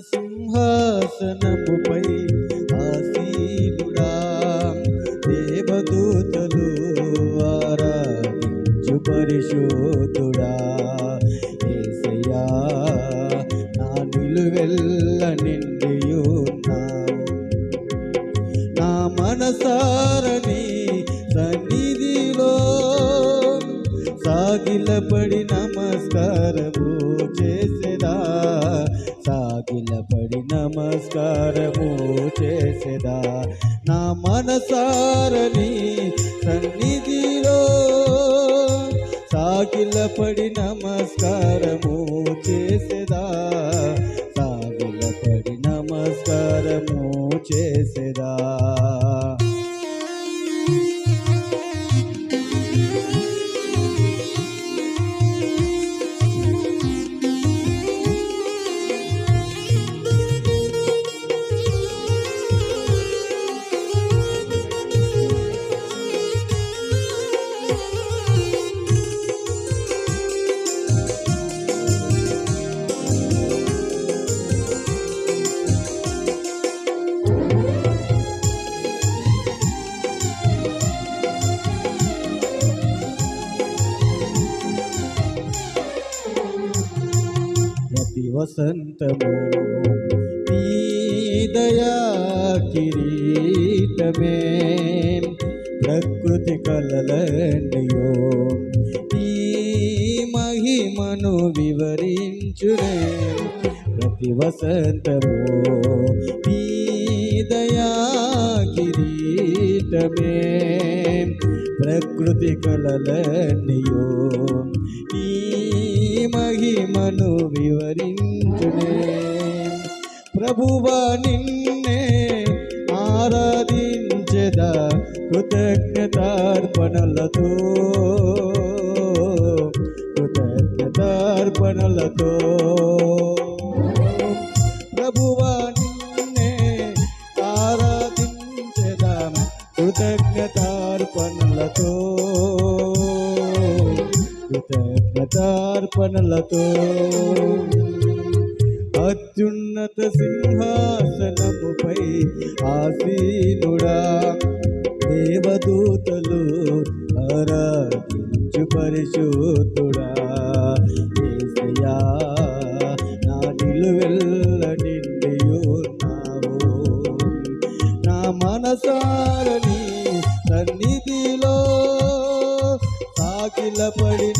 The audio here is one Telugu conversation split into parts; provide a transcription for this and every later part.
సింహాసనముపై ఆసీనుడా దేవదూతలు ఆరాధించు పరిశోధుడా ఏసయ్యా నా నిలువెల్ల నిండియున్నావు. నా మనసారని సన్నిధిలో సాగిలపడి నమస్కారము చేసేదా. సా నిలబడి నమస్కారము చేసేదా? నా మనసారని సన్నిధిలో సాగిలపడి నమస్కారము చేసే ప్రతి వసంతము నీ దయా కిరీటమే. ప్రకృతి కలలన్నయో నీ మహిమను వివరించునే. ప్రతి వసంతము నీ దయా కిరీటమే. ప్రకృతి కలలన్నయో ఈ మహిమను వివరించునే. ప్రభువా నిన్నే ఆరాధించదా కృతజ్ఞతార్పణలతో. కృతజ్ఞతార్పణలతో. ప్రభువా నిన్నే ఆరాధించదా కృతజ్ఞతార్పణలతో. కృతజ్ఞతార్పణలతో అత్యున్నత సింహాసనముపై ఆసీనుడా దేవదూతలు ఆరాధించు పరిశుద్ధుడా. యేసయ్యా నా నిలువెల్ల నిండియున్నావు నా మనసారని సన్నిధిలో సాకిల పడి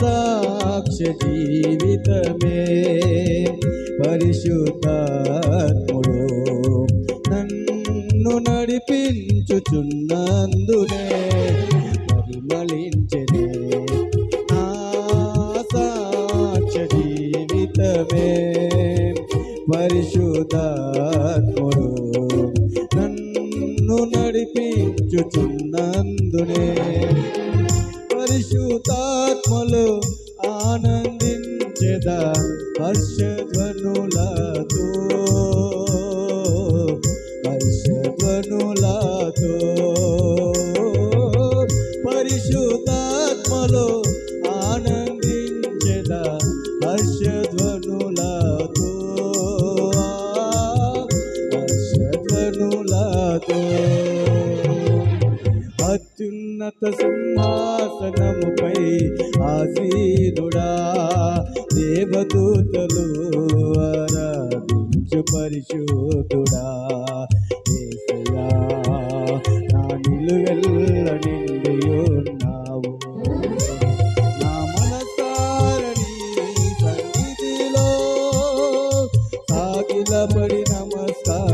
సాక్ష్య జీవితమే. పరిశుద్ధాత్ముడు నన్ను నడిపించుచున్నందునే పరిమళించనే. నా సాక్ష్య జీవితమే. పరిశుద్ధాత్ముడు నన్ను నడిపించుచున్నందునే పరిశుద్ధాత్మలు హర్షధ్వనులతో ఉన్నత సింహాసనముపై ఆసీనుడా దేవదూతలు ఆరాధించు పరిశోధుడా యేసయ్యా నా నిలువెల్ల నిండి ఉన్నావు. నా మనసారని సన్నిధిలో సాగిలబడి నమస్కారము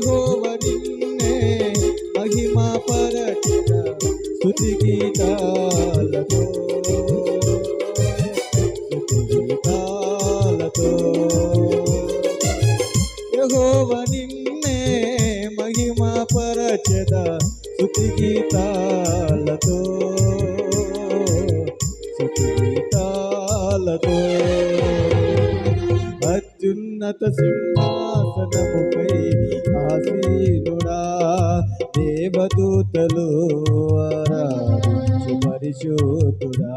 యెహోవ మహిమా పరచిన స్తుతి గీతాలతో. స్తుతి గీతాలతో. యెహోవ మహిమా పరచద స్తుతి గీతాలతో. స్తుతి గీతాలతో. ఉన్నత సింహాసనముపై ఆసీనుడా దేవదూతలు ఆరాధించు పరిశోధుడా